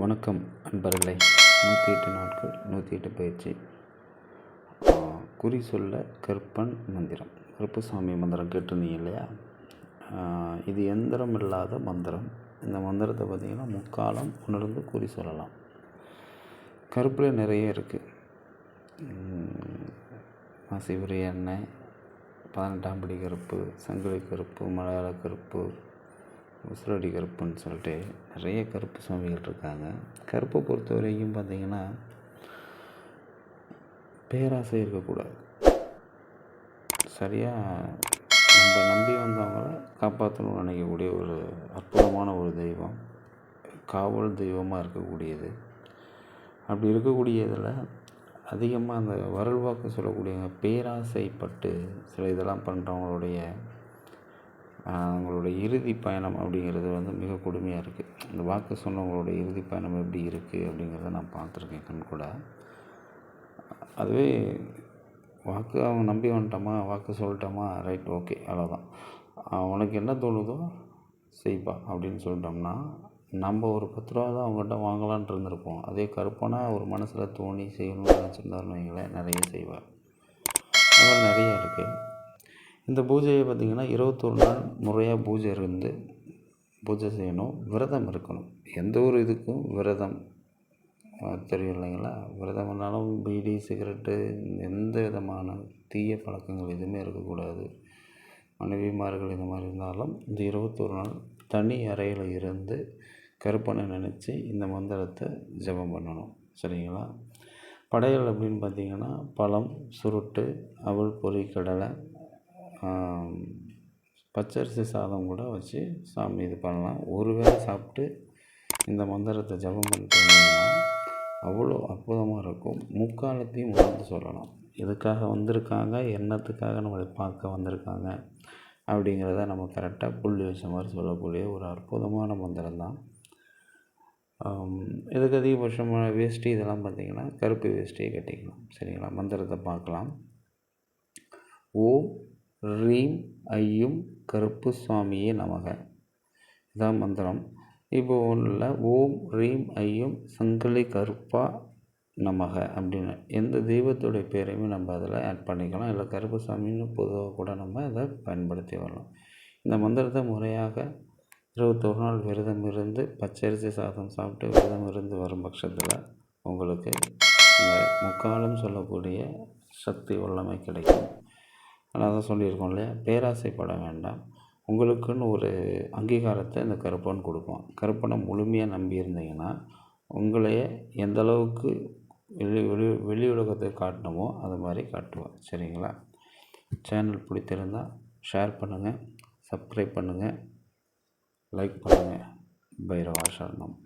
வணக்கம் அன்பர்களே. நூற்றி எட்டு நாட்கள் நூற்றி எட்டு பயிற்சி குறி சொல்ல கற்பன் மந்திரம். கருப்புசாமி மந்திரம் கேட்டிருந்தீங்க இல்லையா? இது எந்திரம் இல்லாத மந்திரம். இந்த மந்திரத்தை பார்த்திங்கன்னா முக்காலம் உணர்ந்து குறி சொல்லலாம். கருப்பில் நிறைய இருக்குது மாசிவரி எண்ணெய் பதினெட்டாம் படி கருப்பு சங்கிலி கருப்பு மலையாள கருப்பு உசுரடி கருப்புன்னு சொல்லிட்டு நிறைய கருப்பு சுவாமிகள் இருக்காங்க. கருப்பை பொறுத்த வரைக்கும் பார்த்திங்கன்னா பேராசை இருக்கக்கூடாது. சரியாக நம்ம நம்பி வந்தவங்கள காப்பாற்றணும்னு நினைக்கக்கூடிய ஒரு அற்புதமான ஒரு தெய்வம் காவல் தெய்வமாக இருக்கக்கூடியது. அப்படி இருக்கக்கூடியதில் அதிகமாக அந்த வரல்வாக்கு சொல்லக்கூடியவங்க பேராசைப்பட்டு சில இதெல்லாம் பண்ணுறவங்களுடைய அவங்களுடைய இறுதி பயணம் அப்படிங்கிறது வந்து மிக கொடுமையாக இருக்குது இந்த வாக்கு சொன்னவங்களோட இறுதி பயணம் எப்படி இருக்குது அப்படிங்கிறத நான் பார்த்துருக்கேன் கண் கூட. அதுவே வாக்கு அவன் நம்பி வந்துட்டோமா வாக்கு சொல்லிட்டோமா ரைட் ஓகே அவ்வளோதான் உனக்கு என்ன தோணுதோ செய்ப்பா அப்படின்னு சொல்லிட்டோம்னா நம்ம ஒரு பத்து ரூபா தான் அவங்ககிட்ட வாங்கலான்ட்டு இருந்திருப்போம். அதே கருப்பானா ஒரு மனசில் தோணி செய்யணும்னு நினச்சிருந்தாருன்னு வைங்களேன் நிறைய செய்வார். அதெல்லாம் நிறைய இருக்குது இந்த பூஜையை பார்த்திங்கன்னா இருபத்தொரு நாள் முறையாக பூஜை இருந்து பூஜை செய்யணும். விரதம் இருக்கணும். எந்த ஒரு இதுக்கும் விரதம். தெரியும் இல்லைங்களா? விரதம் பண்ணாலும் பீடி சிகரெட்டு எந்த விதமான தீய பழக்கங்கள் எதுவுமே இருக்கக்கூடாது. மனைவிமார்கள் இந்த மாதிரி இருந்தாலும் இந்த இருபத்தொரு நாள் தனி அறையில் இருந்து கருப்பனை நினச்சி இந்த மந்திரத்தை ஜபம் பண்ணணும். சரிங்களா? படையல் அப்படின்னு பார்த்திங்கன்னா பழம் சுருட்டு அவல் பொறி கடலை பச்சரிசி சாதம் கூட வச்சு சாமி இது பண்ணலாம். ஒரு வேளை சாப்பிட்டு இந்த மந்திரத்தை ஜபம் பண்ணிட்டீங்கன்னா அவ்வளோ அற்புதமாக இருக்கும். முக்காலத்தையும் உணர்ந்து சொல்லலாம் எதுக்காக வந்திருக்காங்க? என்னத்துக்காக நம்மளை பார்க்க வந்திருக்காங்க? அப்படிங்கிறத நம்ம கரெக்டாக புள்ளி வச்ச மாதிரி சொல்லக்கூடிய ஒரு அற்புதமான மந்திரம் தான். இதுக்கு அதிகபட்சமான வேஷ்டி இதெல்லாம் பார்த்திங்கன்னா கருப்பு வேஷ்டியை கட்டிக்கலாம். சரிங்களா? மந்திரத்தை பார்க்கலாம். ஓம் ரீம் ஐயும் கருப்பு சுவாமியே நமக. இதான் மந்திரம். இப்போ ஒன்றில் ஓம் ரீம் ஐயும் சங்கிலி கருப்பா நமக அப்படின்னு. எந்த தெய்வத்துடைய பேரையுமே நம்ம அதில் ஆட் பண்ணிக்கலாம். இல்லை கருப்பு சாமின்னு பொதுவாக கூட நம்ம அதை பயன்படுத்தி வரலாம். இந்த மந்திரத்தை முறையாக இருபத்தொரு நாள் விரதம் இருந்து பச்சரிசி சாதம் சாப்பிட்டு விரதம் இருந்து வரும் பட்சத்தில் உங்களுக்கு இந்த முக்காலம் சொல்லக்கூடிய சக்தி வல்லமை கிடைக்கும். அதான் தான் சொல்லியிருக்கோம் இல்லையா? பேராசைப்பட வேண்டாம். உங்களுக்குன்னு ஒரு அங்கீகாரத்தை இந்த கருப்பன் கொடுக்கும் கருப்பனை முழுமையாக நம்பி இருந்தீங்கன்னா உங்களையே எந்த அளவுக்கு வெளி வெளி வெளி உலகத்தை காட்டணுமோ அது மாதிரி காட்டுவோம் சரிங்களா? சேனல் பிடித்திருந்தால் ஷேர் பண்ணுங்கள் சப்ஸ்கிரைப் பண்ணுங்கள் லைக் பண்ணுங்கள் பைரவா சரணம்.